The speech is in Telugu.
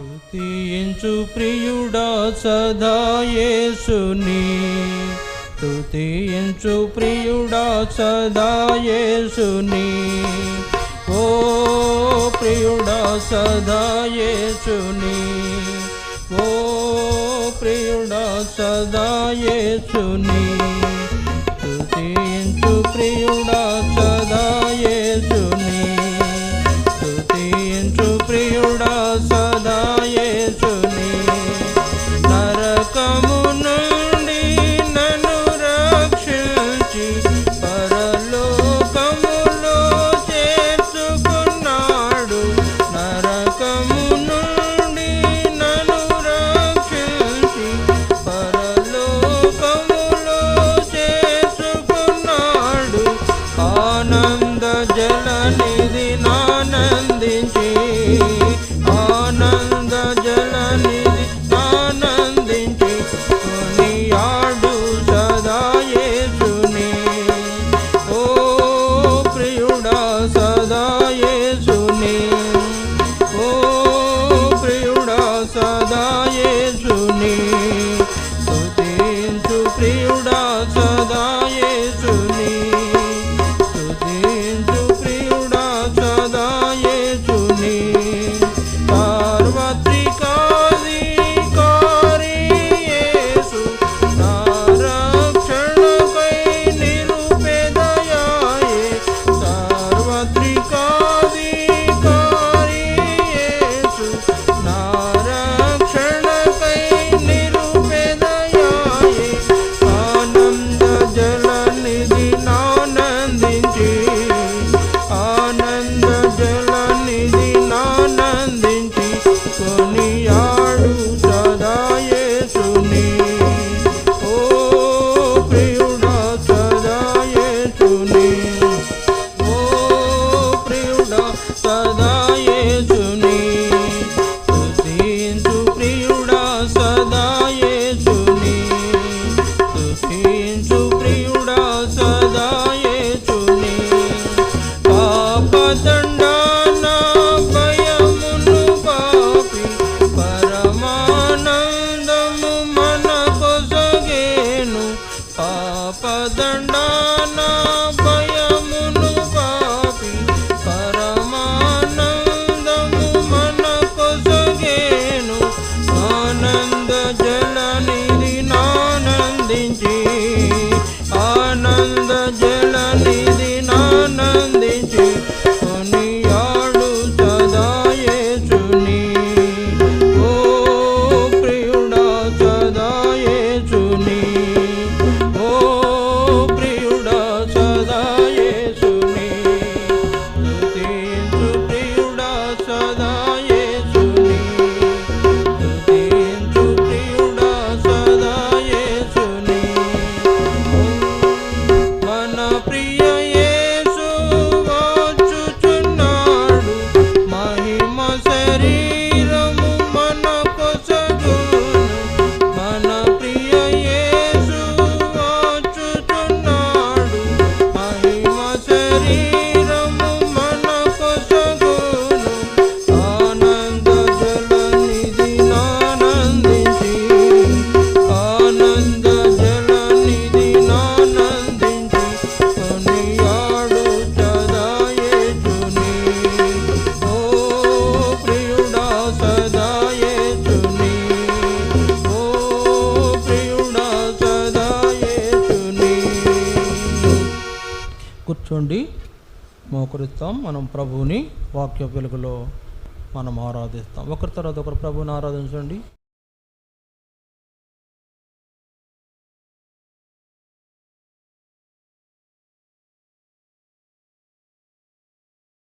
స్తుతించు ప్రియుడా సదాయేసుని స్తుతించు ప్రియుడా సదాయేసుని ఓ ప్రియుడా సదాయేసుని ఓ ప్రియుడా సదాయేసుని స్తుతించు ప్రియుడా సదా యేసుని. స్తుతించు ప్రియుడా సదా కొనియాడు సదాయేసుని ఓ ప్రియుడా సదాయేసుని ఓ ప్రియుడా సదాయేసుని స్తుతించు ప్రియుడా సదాయేసుని స్తుతించు ప్రియుడా సదాయేసుని పాపదండాన భయమును पापदण्डा చూడండి. మోకరిస్తాం మనం ప్రభువుని వాక్య వెలుగులో మనం ఆరాధిస్తాం. ఒకరి తర్వాత ఒకరు ప్రభువుని ఆరాధించండి.